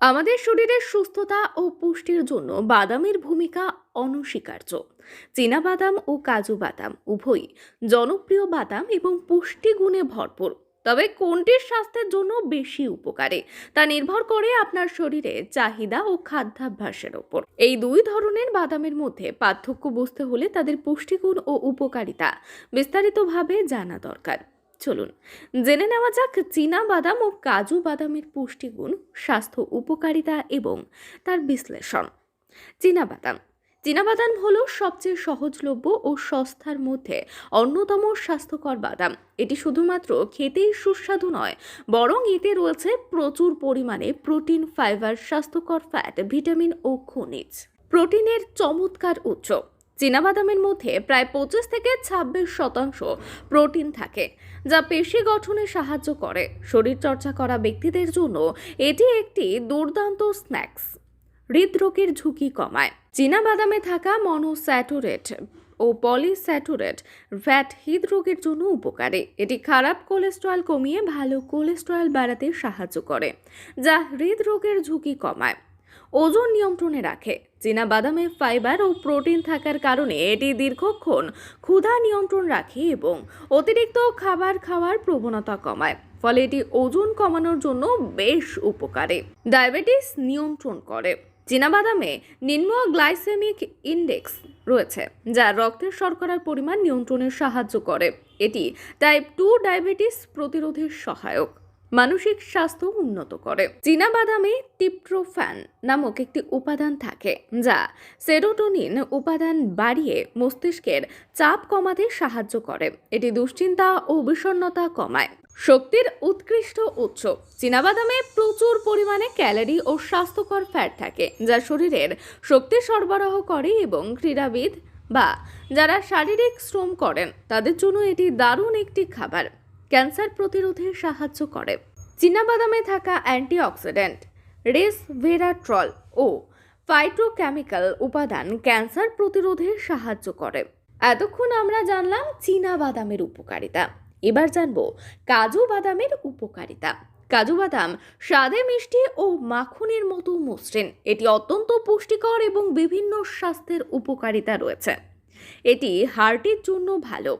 আমাদের শরীরের সুস্থতা ও পুষ্টির জন্য বাদামের ভূমিকা অনস্বীকার্য। চীনা বাদাম ও কাজু বাদাম উভয়ই জনপ্রিয় বাদাম এবং পুষ্টিগুণে ভরপুর। তবে কোনটির স্বাস্থ্যের জন্য বেশি উপকারী তা নির্ভর করে আপনার শরীরের চাহিদা ও খাদ্যাভ্যাসের ওপর। এই দুই ধরনের বাদামের মধ্যে পার্থক্য বুঝতে হলে তাদের পুষ্টিগুণ ও উপকারিতা বিস্তারিতভাবে জানা দরকার। চলুন, জেনে নেওয়া যাক চীনা বাদাম ও কাজু বাদামের পুষ্টিগুণ, স্বাস্থ্য উপকারিতা এবং তার বিশ্লেষণ। চীনা বাদাম। বাদাম হলো সবচেয়ে সহজলভ্য ও সস্তার মধ্যে অন্যতম স্বাস্থ্যকর বাদাম। এটি শুধুমাত্র খেতেই সুস্বাদু নয়, বরং এতে রয়েছে প্রচুর পরিমাণে প্রোটিন, ফাইবার, স্বাস্থ্যকর ফ্যাট, ভিটামিন ও খনিজ। প্রোটিনের চমৎকার উৎস। চীনাবাদামের মধ্যে প্রায় পঁচিশ থেকে ছাব্বিশ শতাংশ প্রোটিন থাকে, যা পেশি গঠনে সাহায্য করে। শরীরচর্চা করা ব্যক্তিদের জন্য এটি একটি দুর্দান্ত স্ন্যাক্স। হৃদরোগের ঝুঁকি কমায়। চীনাবাদামে থাকা মনোস্যাটুরেট ও পলিস্যাটুরেট ফ্যাট হৃদরোগের জন্য উপকারী। এটি খারাপ কোলেস্টেরল কমিয়ে ভালো কোলেস্টেরল বাড়াতে সাহায্য করে, যা হৃদরোগের ঝুঁকি কমায়। ওজন নিয়ন্ত্রণে রাখে। চীনা বাদামে ফাইবার ও প্রোটিন থাকার কারণে এটি দীর্ঘক্ষণ ক্ষুধা নিয়ন্ত্রণ রাখে এবং অতিরিক্ত খাবার খাওয়ার প্রবণতা কমায়, ফলে এটি ওজন কমানোর জন্য বেশ উপকারী। ডায়াবেটিস নিয়ন্ত্রণ করে। চীনাবাদামে নিম্ন গ্লাইসেমিক ইন্ডেক্স রয়েছে, যা রক্তের শর্করার পরিমাণ নিয়ন্ত্রণে সাহায্য করে। এটি টাইপ টু ডায়াবেটিস প্রতিরোধের সহায়ক। মানসিক স্বাস্থ্য উন্নত করে। চীনাবাদামে টিপ্ট্রোফ্যান নামক একটি উপাদান থাকে, যা সেরোটোনিন উপাদান বাড়িয়ে মস্তিষ্কের চাপ কমাতে সাহায্য করে। এটি দুশ্চিন্তা ও বিষণ্ণতা কমায়। শক্তির উৎকৃষ্ট উৎস। চীনাবাদামে প্রচুর পরিমাণে ক্যালোরি ও স্বাস্থ্যকর ফ্যাট থাকে, যা শরীরের শক্তি সরবরাহ করে এবং ক্রীড়াবিদ বা যারা শারীরিক শ্রম করেন, তাদের জন্য এটি দারুণ একটি খাবার। ক্যান্সার প্রতিরোধে সাহায্য করে। চীনাবাদামে থাকা অ্যান্টিঅক্সিডেন্ট রেসভেরাট্রল ও ফাইটোকেমিক্যাল উপাদান ক্যান্সার প্রতিরোধে সাহায্য করে। এতক্ষণ আমরা জানলাম চীনা বাদামের উপকারিতা। এবার জানব কাজু বাদামের উপকারিতা। কাজু বাদাম স্বাদে মিষ্টি ও মাখনের মতো মসৃণ। এটি অত্যন্ত পুষ্টিকর এবং বিভিন্ন স্বাস্থ্যের উপকারিতা রয়েছে। এটি হার্টের জন্য ভালো।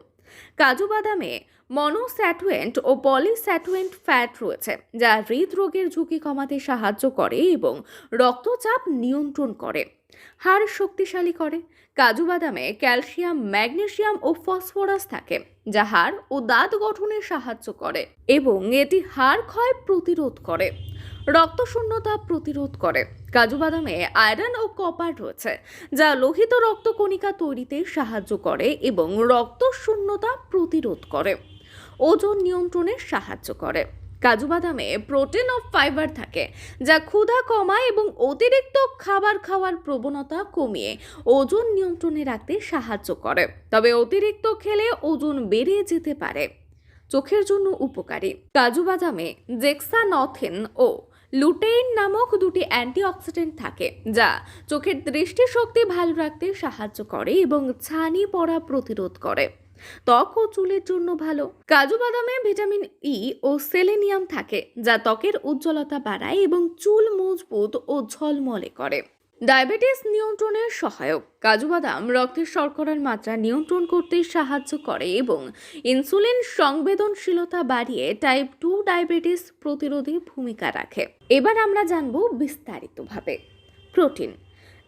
কাজু বাদামে মনোস্যাটুয়েন্ট ও পলিস্যাটুয়েন্ট ফ্যাট রয়েছে, যা হৃদরোগের ঝুঁকি কমাতে সাহায্য করে এবং রক্তচাপ নিয়ন্ত্রণ করে। হাড় শক্তিশালী করে। কাজু বাদামে ক্যালসিয়াম, ম্যাগনেসিয়াম ও ফসফরাস থাকে, যা হাড় ও দাঁত গঠনে সাহায্য করে এবং এটি হাড় ক্ষয় প্রতিরোধ করে, রক্তশূন্যতা প্রতিরোধ করে। কাজু বাদামে আয়রন ও কপার রয়েছে, যা লোহিত রক্তকণিকা তৈরিতে সাহায্য করে এবং রক্ত শূন্যতা প্রতিরোধ করে। ওজন নিয়ন্ত্রণে সাহায্য করে। কাজু বাদামে প্রোটিন ও ফাইবার থাকে, যা ক্ষুধা কমায় এবং অতিরিক্ত খাবার খাওয়ার প্রবণতা কমিয়ে ওজন নিয়ন্ত্রণে রাখতে সাহায্য করে, তবে অতিরিক্ত খেলে ওজন বেড়ে যেতে পারে। চোখের জন্য উপকারী। কাজু বাদামে জেক্সানথিন ও লুটেইন নামক দুটি অ্যান্টিঅক্সিডেন্ট থাকে, যা চোখের দৃষ্টিশক্তি ভালো রাখতে সাহায্য করে এবং ছানি পড়া প্রতিরোধ করে। ত্বক ও চুলের জন্য ভালো। কাজু বাদামে ভিটামিন ই ও সেলেনিয়াম থাকে, যা ত্বকের উজ্জ্বলতা বাড়ায় এবং চুল মজবুত ও ঝলমলে করে। ডায়াবেটিস নিয়ন্ত্রণের সহায়ক, কাজু বাদাম রক্তের শর্করার মাত্রা নিয়ন্ত্রণ করতে সাহায্য করে এবং ইনসুলিন সংবেদনশীলতা বাড়িয়ে টাইপ টু ডায়াবেটিস প্রতিরোধে ভূমিকা রাখে। এবার আমরা জানব বিস্তারিতভাবে। প্রোটিন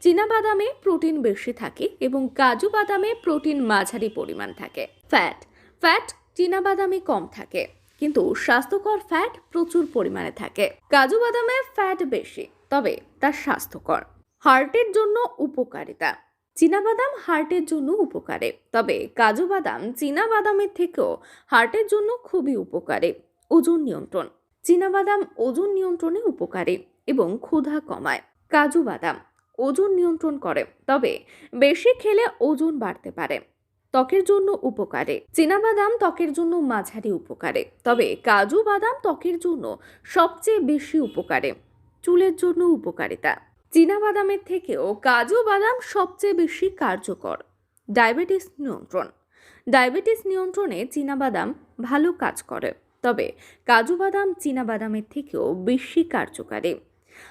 চীনাবাদামে প্রোটিন বেশি থাকে এবং কাজু বাদামে প্রোটিন মাঝারি পরিমাণ থাকে। ফ্যাট। ফ্যাট চীনাবাদামে কম থাকে, কিন্তু স্বাস্থ্যকর ফ্যাট প্রচুর পরিমাণে থাকে। কাজু বাদামে ফ্যাট বেশি, তবে তা স্বাস্থ্যকর। হার্টের জন্য উপকারিতা। চীনাবাদাম হার্টের জন্য উপকারী, তবে কাজু বাদাম চীনাবাদামের থেকেও হার্টের জন্য খুবই উপকারী। ওজন নিয়ন্ত্রণ। চীনাবাদাম ওজন নিয়ন্ত্রণে উপকারী এবং ক্ষুধা কমায়। কাজু বাদাম। ওজন নিয়ন্ত্রণ করে। তবে বেশি খেলে ওজন বাড়তে পারে। ত্বকের জন্য উপকারে। চীনাবাদাম ত্বকের জন্য মাঝারি উপকারে। তবে কাজু বাদাম ত্বকের জন্য সবচেয়ে বেশি উপকারে। চুলের জন্য উপকারিতা। চীনাবাদামের থেকেও কাজু বাদাম সবচেয়ে বেশি কার্যকর। ডায়াবেটিস নিয়ন্ত্রণ। ডায়াবেটিস নিয়ন্ত্রণে চীনাবাদাম ভালো কাজ করে। তবে কাজু বাদাম চীনাবাদামের থেকেও বেশি কার্যকারী।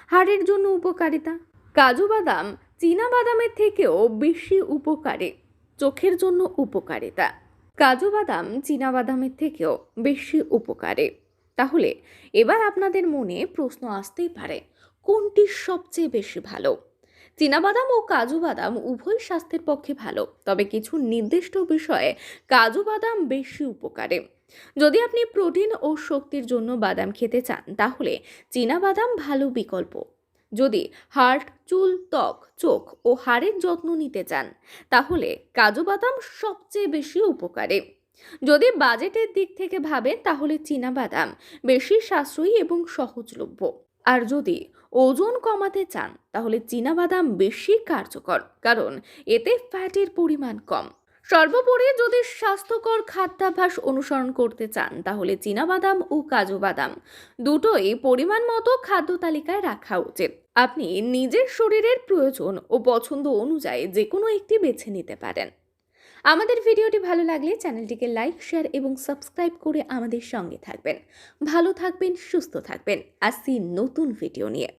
হাড়ের জন্য উপকারিতা। কাজু বাদাম চীনা বাদামের থেকেও বেশি উপকারে, চোখের জন্য উপকারিতা। কাজু বাদাম চীনা বাদামের থেকেও বেশি উপকারে। তাহলে এবার আপনাদের মনে প্রশ্ন আসতেই পারে, কোনটি সবচেয়ে বেশি ভালো? চীনাবাদাম ও কাজু বাদাম উভয় স্বাস্থ্যের পক্ষে ভালো, তবে কিছু নির্দিষ্ট বিষয়ে কাজু বাদাম বেশি উপকারে। যদি আপনি প্রোটিন ও শক্তির জন্য বাদাম খেতে চান, তাহলে চীনাবাদাম ভালো বিকল্প। যদি হার্ট চুল, ত্বক, চোখ ও হাড়ের যত্ন নিতে চান, তাহলে কাজু বাদাম সবচেয়ে বেশি উপকারী। যদি বাজেটের দিক থেকে ভাবেন, তাহলে চীনাবাদাম বেশি সাশ্রয়ী এবং সহজলভ্য। আর যদি ওজন কমাতে চান, তাহলে চীনাবাদাম বেশি কার্যকর, কারণ এতে ফ্যাটের পরিমাণ কম। সর্বোপরি যদি স্বাস্থ্যকর খাদ্যাভ্যাস অনুসরণ করতে চান, তাহলে চীনাবাদাম ও কাজু বাদাম দুটোই পরিমাণ মতো খাদ্য তালিকায় রাখা উচিত। আপনি নিজের শরীরের প্রয়োজন ও পছন্দ অনুযায়ী যে কোনো একটি বেছে নিতে পারেন। আমাদের ভিডিওটি ভালো লাগলে চ্যানেলটিকে লাইক, শেয়ার এবং সাবস্ক্রাইব করে আমাদের সঙ্গে থাকবেন। ভালো থাকবেন, সুস্থ থাকবেন। আসছি নতুন ভিডিও নিয়ে।